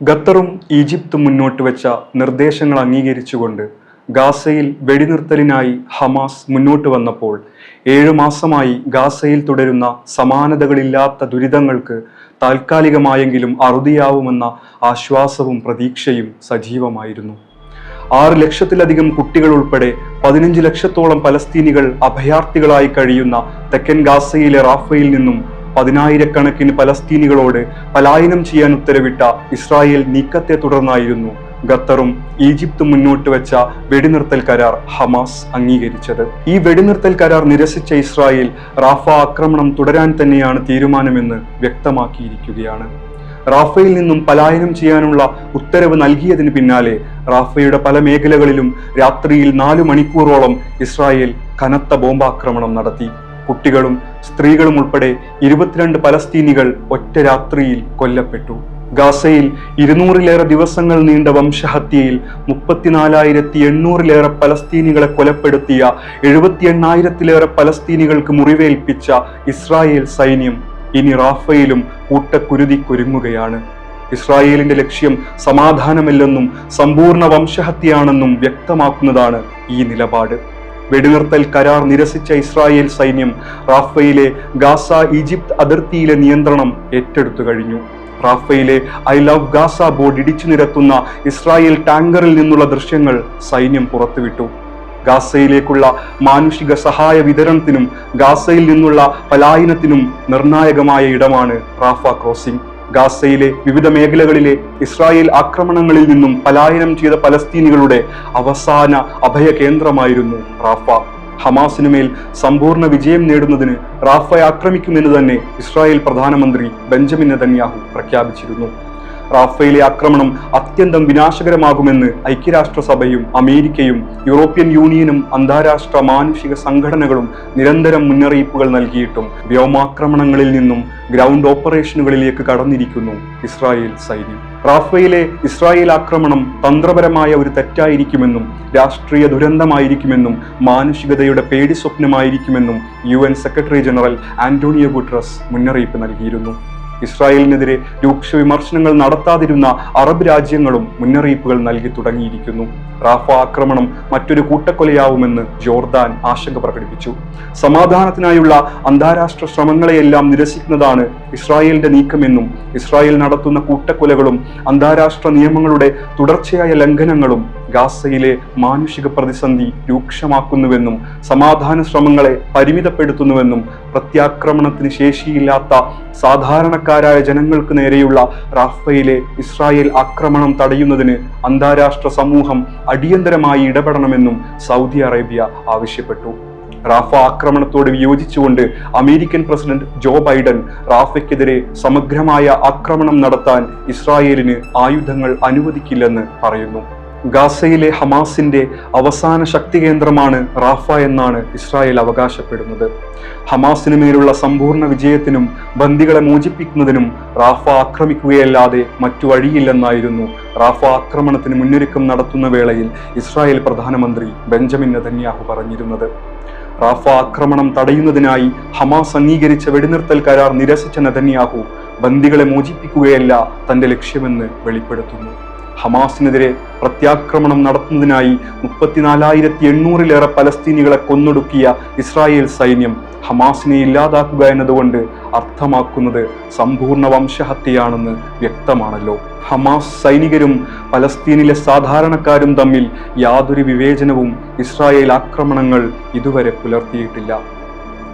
ഖത്തറും ഈജിപ്തും മുന്നോട്ട് വെച്ച നിർദ്ദേശങ്ങൾ അംഗീകരിച്ചുകൊണ്ട് ഗാസയിൽ വെടിനിർത്തലിനായി ഹമാസ് മുന്നോട്ട് വന്നപ്പോൾ ഏഴു മാസമായി ഗാസയിൽ തുടരുന്ന സമാനതകളില്ലാത്ത ദുരിതങ്ങൾക്ക് താൽക്കാലികമായെങ്കിലും അറുതിയാവുമെന്ന ആശ്വാസവും പ്രതീക്ഷയും സജീവമായിരുന്നു. ആറ് ലക്ഷത്തിലധികം കുട്ടികൾ ഉൾപ്പെടെ പതിനഞ്ച് ലക്ഷത്തോളം പലസ്തീനികൾ അഭയാർത്ഥികളായി കഴിയുന്ന തെക്കൻ ഗാസയിലെ റാഫയിൽ നിന്നും പതിനായിരക്കണക്കിന് പലസ്തീനികളോട് പലായനം ചെയ്യാൻ ഉത്തരവിട്ട ഇസ്രായേൽ നീക്കത്തെ തുടർന്നായിരുന്നു ഖത്തറും ഈജിപ്തും മുന്നോട്ട് വെച്ച വെടിനിർത്തൽ കരാർ ഹമാസ് അംഗീകരിച്ചത്. ഈ വെടിനിർത്തൽ കരാർ നിരസിച്ച ഇസ്രായേൽ റാഫ ആക്രമണം തുടരാൻ തന്നെയാണ് തീരുമാനമെന്ന് വ്യക്തമാക്കിയിരിക്കുകയാണ്. റാഫയിൽ നിന്നും പലായനം ചെയ്യാനുള്ള ഉത്തരവ് നൽകിയതിന് പിന്നാലെ റാഫയുടെ പല മേഖലകളിലും രാത്രിയിൽ നാലു മണിക്കൂറോളം ഇസ്രായേൽ കനത്ത ബോംബാക്രമണം നടത്തി. കുട്ടികളും സ്ത്രീകളും ഉൾപ്പെടെ ഇരുപത്തിരണ്ട് പലസ്തീനികൾ ഒറ്റ രാത്രിയിൽ കൊല്ലപ്പെട്ടു. ഗാസയിൽ ഇരുന്നൂറിലേറെ ദിവസങ്ങൾ നീണ്ട വംശഹത്യയിൽ മുപ്പത്തിനാലായിരത്തി എണ്ണൂറിലേറെ പലസ്തീനികളെ കൊലപ്പെടുത്തിയ എഴുപത്തി എണ്ണായിരത്തിലേറെ പലസ്തീനികൾക്ക് മുറിവേൽപ്പിച്ച ഇസ്രായേൽ സൈന്യം ഇനി റാഫയിലും കൂട്ടക്കുരുതിക്കൊരുങ്ങുകയാണ്. ഇസ്രായേലിന്റെ ലക്ഷ്യം സമാധാനമല്ലെന്നും സമ്പൂർണ വംശഹത്യയാണെന്നും വ്യക്തമാക്കുന്നതാണ് ഈ നിലപാട്. വെടിനിർത്തൽ കരാർ നിരസിച്ച ഇസ്രായേൽ സൈന്യം റാഫയിലെ ഗാസ ഈജിപ്ത് അതിർത്തിയിലെ നിയന്ത്രണം ഏറ്റെടുത്തു കഴിഞ്ഞു. റാഫയിലെ ഐ ലവ് ഗാസ ബോർഡ് ഇടിച്ചു നിരത്തുന്ന ഇസ്രായേൽ ടാങ്കറിൽ നിന്നുള്ള ദൃശ്യങ്ങൾ സൈന്യം പുറത്തുവിട്ടു. ഗാസയിലേക്കുള്ള മാനുഷിക സഹായ വിതരണത്തിനും ഗാസയിൽ നിന്നുള്ള പലായനത്തിനും നിർണായകമായ ഇടമാണ് റാഫ ക്രോസിംഗ്. ഗാസയിലെ വിവിധ മേഖലകളിലെ ഇസ്രായേൽ ആക്രമണങ്ങളിൽ നിന്നും പലായനം ചെയ്ത പലസ്തീനികളുടെ അവസാന അഭയ കേന്ദ്രമായിരുന്നു റാഫ. ഹമാസിനുമേൽ സമ്പൂർണ വിജയം നേടുന്നതിന് റാഫയെ ആക്രമിക്കുമെന്ന് തന്നെ ഇസ്രായേൽ പ്രധാനമന്ത്രി ബെഞ്ചമിൻ നെതന്യാഹു പ്രഖ്യാപിച്ചിരുന്നു. റാഫയിലെ ആക്രമണം അത്യന്തം വിനാശകരമാകുമെന്ന് ഐക്യരാഷ്ട്രസഭയും അമേരിക്കയും യൂറോപ്യൻ യൂണിയനും അന്താരാഷ്ട്ര മാനുഷിക സംഘടനകളും നിരന്തരം മുന്നറിയിപ്പുകൾ നൽകിയിട്ടും വ്യോമാക്രമണങ്ങളിൽ നിന്നും ഗ്രൗണ്ട് ഓപ്പറേഷനുകളിലേക്ക് കടന്നിരിക്കുന്നു ഇസ്രായേൽ സൈന്യം. റാഫയിലെ ഇസ്രായേൽ ആക്രമണം തന്ത്രപരമായ ഒരു തെറ്റായിരിക്കുമെന്നും രാഷ്ട്രീയ ദുരന്തമായിരിക്കുമെന്നും മാനുഷികതയുടെ പേടി സ്വപ്നമായിരിക്കുമെന്നും UN secretary general Antonio Guterres മുന്നറിയിപ്പ് നൽകിയിരുന്നു. ഇസ്രായേലിനെതിരെ രൂക്ഷ വിമർശനങ്ങൾ നടത്താതിരുന്ന അറബ് രാജ്യങ്ങളും മുന്നറിയിപ്പുകൾ നൽകി തുടങ്ങിയിരിക്കുന്നു. റാഫ ആക്രമണം മറ്റൊരു കൂട്ടക്കൊലയാവുമെന്ന് ജോർദാൻ ആശങ്ക പ്രകടിപ്പിച്ചു. സമാധാനത്തിനായുള്ള അന്താരാഷ്ട്ര ശ്രമങ്ങളെയെല്ലാം നിരസിക്കുന്നതാണ് ഇസ്രായേലിന്റെ നീക്കമെന്നും ഇസ്രായേൽ നടത്തുന്ന കൂട്ടക്കൊലകളും അന്താരാഷ്ട്ര നിയമങ്ങളുടെ തുടർച്ചയായ ലംഘനങ്ങളും ഗാസയിലെ മാനുഷിക പ്രതിസന്ധി രൂക്ഷമാക്കുന്നുവെന്നും സമാധാന ശ്രമങ്ങളെ പരിമിതപ്പെടുത്തുന്നുവെന്നും പ്രത്യാക്രമണത്തിന് ശേഷിയില്ലാത്ത സാധാരണക്കാരായ ജനങ്ങൾക്ക് നേരെയുള്ള റാഫയിലെ ഇസ്രായേൽ ആക്രമണം തടയുന്നതിന് അന്താരാഷ്ട്ര സമൂഹം അടിയന്തരമായി ഇടപെടണമെന്നും സൗദി അറേബ്യ ആവശ്യപ്പെട്ടു. റാഫ ആക്രമണത്തോട് വിയോജിച്ചുകൊണ്ട് അമേരിക്കൻ പ്രസിഡന്റ് ജോ ബൈഡൻ റാഫയ്ക്കെതിരെ സമഗ്രമായ ആക്രമണം നടത്താൻ ഇസ്രായേലിന് ആയുധങ്ങൾ അനുവദിക്കില്ലെന്ന് പറയുന്നു. ഗാസയിലെ ഹമാസിന്റെ അവസാന ശക്തി കേന്ദ്രമാണ് റാഫ എന്നാണ് ഇസ്രായേൽ അവകാശപ്പെടുന്നത്. ഹമാസിന് മേലുള്ള സമ്പൂർണ വിജയത്തിനും ബന്ദികളെ മോചിപ്പിക്കുന്നതിനും റാഫ ആക്രമിക്കുകയല്ലാതെ മറ്റു വഴിയില്ലെന്നായിരുന്നു റാഫ ആക്രമണത്തിന് മുന്നൊരുക്കം നടത്തുന്ന വേളയിൽ ഇസ്രായേൽ പ്രധാനമന്ത്രി ബെഞ്ചമിൻ നെതന്യാഹു പറഞ്ഞിരുന്നത്. റാഫ ആക്രമണം തടയുന്നതിനായി ഹമാസ് അംഗീകരിച്ച വെടിനിർത്തൽ കരാർ നിരസിച്ച നതന്യാഹു ബന്ദികളെ മോചിപ്പിക്കുകയല്ല തന്റെ ലക്ഷ്യമെന്ന് വെളിപ്പെടുത്തുന്നു. ഹമാസിനെതിരെ പ്രത്യാക്രമണം നടത്തുന്നതിനായി മുപ്പത്തിനാലായിരത്തി എണ്ണൂറിലേറെ പലസ്തീനികളെ കൊന്നൊടുക്കിയ ഇസ്രായേൽ സൈന്യം ഹമാസിനെ ഇല്ലാതാക്കുക എന്നതുകൊണ്ട് അർത്ഥമാക്കുന്നത് സമ്പൂർണ വംശഹത്യയാണെന്ന് വ്യക്തമാണല്ലോ. ഹമാസ് സൈനികരും പലസ്തീനിലെ സാധാരണക്കാരും തമ്മിൽ യാതൊരു വിവേചനവും ഇസ്രായേൽ ആക്രമണങ്ങൾ ഇതുവരെ പുലർത്തിയിട്ടില്ല.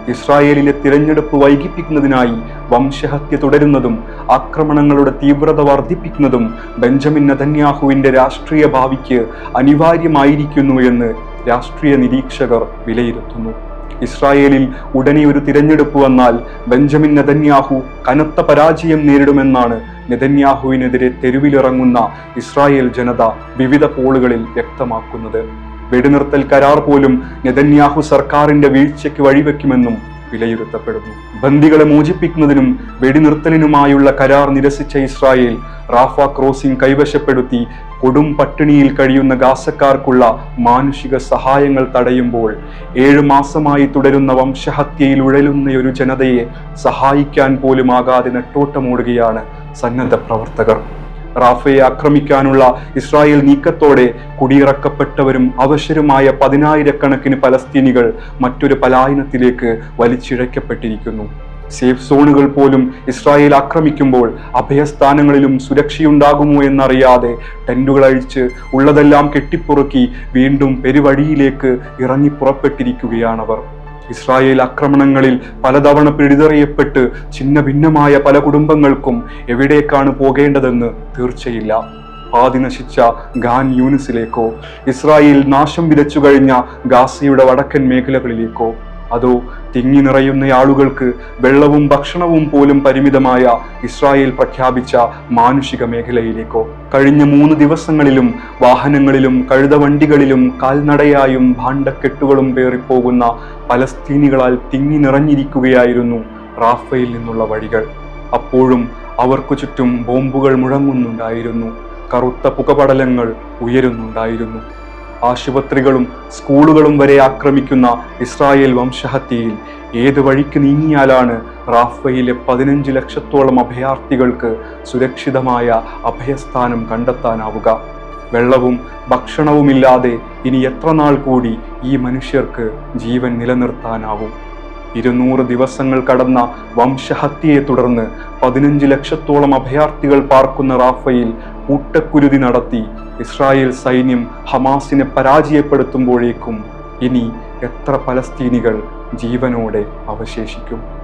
ഇസ്രായേലിലെ തിരഞ്ഞെടുപ്പ് വൈകിപ്പിക്കുന്നതിനായി വംശഹത്യ തുടരുന്നതും ആക്രമണങ്ങളുടെ തീവ്രത വർദ്ധിപ്പിക്കുന്നതും ബെഞ്ചമിൻ നതന്യാഹുവിന്റെ രാഷ്ട്രീയ ഭാവിക്ക് അനിവാര്യമായിരിക്കുന്നു എന്ന് രാഷ്ട്രീയ നിരീക്ഷകർ വിലയിരുത്തുന്നു. ഇസ്രായേലിൽ ഉടനെ ഒരു തിരഞ്ഞെടുപ്പ് വന്നാൽ ബെഞ്ചമിൻ നെതന്യാഹു കനത്ത പരാജയം നേരിടുമെന്നാണ് നെതന്യാഹുവിനെതിരെ തെരുവിലിറങ്ങുന്ന ഇസ്രായേൽ ജനത വിവിധ പോളുകളിൽ വ്യക്തമാക്കുന്നത്. വെടിനിർത്തൽ കരാർ പോലും നെതന്യാഹു സർക്കാരിന്റെ വീഴ്ചയ്ക്ക് വഴിവെക്കുമെന്നും വിലയിരുത്തപ്പെടുന്നു. ബന്ദികളെ മോചിപ്പിക്കുന്നതിനും വെടിനിർത്തലിനുമായുള്ള കരാർ നിരസിച്ച ഇസ്രായേൽ റാഫ ക്രോസിംഗ് കൈവശപ്പെടുത്തി കൊടും പട്ടിണിയിൽ കഴിയുന്ന ഗാസക്കാർക്കുള്ള മാനുഷിക സഹായങ്ങൾ തടയുമ്പോൾ ഏഴ് മാസമായി തുടരുന്ന വംശഹത്യയിൽ ഉഴലുന്ന ഒരു ജനതയെ സഹായിക്കാൻ പോലും ആകാതെ നെട്ടോട്ടമോടുകയാണ് സന്നദ്ധ പ്രവർത്തകർ. റാഫയെ ആക്രമിക്കാനുള്ള ഇസ്രായേൽ നീക്കത്തോടെ കുടിയിറക്കപ്പെട്ടവരും അവശരുമായ പതിനായിരക്കണക്കിന് പലസ്തീനികൾ മറ്റൊരു പലായനത്തിലേക്ക് വലിച്ചിഴക്കപ്പെട്ടിരിക്കുന്നു സേഫ് സോണുകൾ പോലും ഇസ്രായേൽ ആക്രമിക്കുമ്പോൾ അഭയസ്ഥാനങ്ങളിലും സുരക്ഷയുണ്ടാകുമോ എന്നറിയാതെ ടെന്റുകൾ അഴിച്ച് ഉള്ളതെല്ലാം കെട്ടിപ്പുറക്കി വീണ്ടും പെരുവഴിയിലേക്ക് ഇറങ്ങി പുറപ്പെട്ടിരിക്കുകയാണവർ. ഇസ്രായേൽ ആക്രമണങ്ങളിൽ പലതവണ പിടിതെറിയപ്പെട്ട് ഛിന്ന ഭിന്നമായ പല കുടുംബങ്ങൾക്കും എവിടേക്കാണ് പോകേണ്ടതെന്ന് തീർച്ചയില്ല. പാതി നശിച്ച ഗാൻ യൂണിസിലേക്കോ ഇസ്രായേൽ നാശം വിതച്ചു കഴിഞ്ഞ ഗാസയുടെ വടക്കൻ മേഖലകളിലേക്കോ. അതോ തിങ്ങി നിറയുന്ന ആളുകൾക്ക് വെള്ളവും ഭക്ഷണവും പോലും പരിമിതമായ ഇസ്രായേൽ പ്രഖ്യാപിച്ച മാനുഷിക മേഖലയിലേക്കോ? കഴിഞ്ഞ മൂന്ന് ദിവസങ്ങളിലും വാഹനങ്ങളിലും കഴുതവണ്ടികളിലും കാൽനടയായും ഭാണ്ഡക്കെട്ടുകളും പേറിപ്പോകുന്ന പലസ്തീനികളാൽ തിങ്ങി നിറഞ്ഞിരിക്കുകയായിരുന്നു റാഫയിൽ നിന്നുള്ള വഴികൾ. അപ്പോഴും അവർക്കു ചുറ്റും ബോംബുകൾ മുഴങ്ങുന്നുണ്ടായിരുന്നു. കറുത്ത പുകപടലങ്ങൾ ഉയരുന്നുണ്ടായിരുന്നു. ആശുപത്രികളും സ്കൂളുകളും വരെ ആക്രമിക്കുന്ന ഇസ്രായേൽ വംശഹത്യയിൽ ഏത് വഴിക്ക് നീങ്ങിയാലാണ് റാഫയിലെ പതിനഞ്ച് ലക്ഷത്തോളം അഭയാർത്ഥികൾക്ക് സുരക്ഷിതമായ അഭയസ്ഥാനം കണ്ടെത്താനാവുക? വെള്ളവും ഭക്ഷണവുമില്ലാതെ ഇനി എത്ര നാൾ കൂടി ഈ മനുഷ്യർക്ക് ജീവൻ നിലനിർത്താനാവും? ഇരുന്നൂറ് ദിവസങ്ങൾ കടന്ന വംശഹത്യയെ തുടർന്ന് പതിനഞ്ച് ലക്ഷത്തോളം അഭയാർത്ഥികൾ പാർക്കുന്ന റാഫയിൽ കൂട്ടക്കുരുതി നടത്തി. ഇസ്രായേൽ സൈന്യം ഹമാസിനെ പരാജയപ്പെടുത്തുമ്പോഴേക്കും ഇനി എത്ര പലസ്തീനികൾ ജീവനോടെ അവശേഷിക്കും?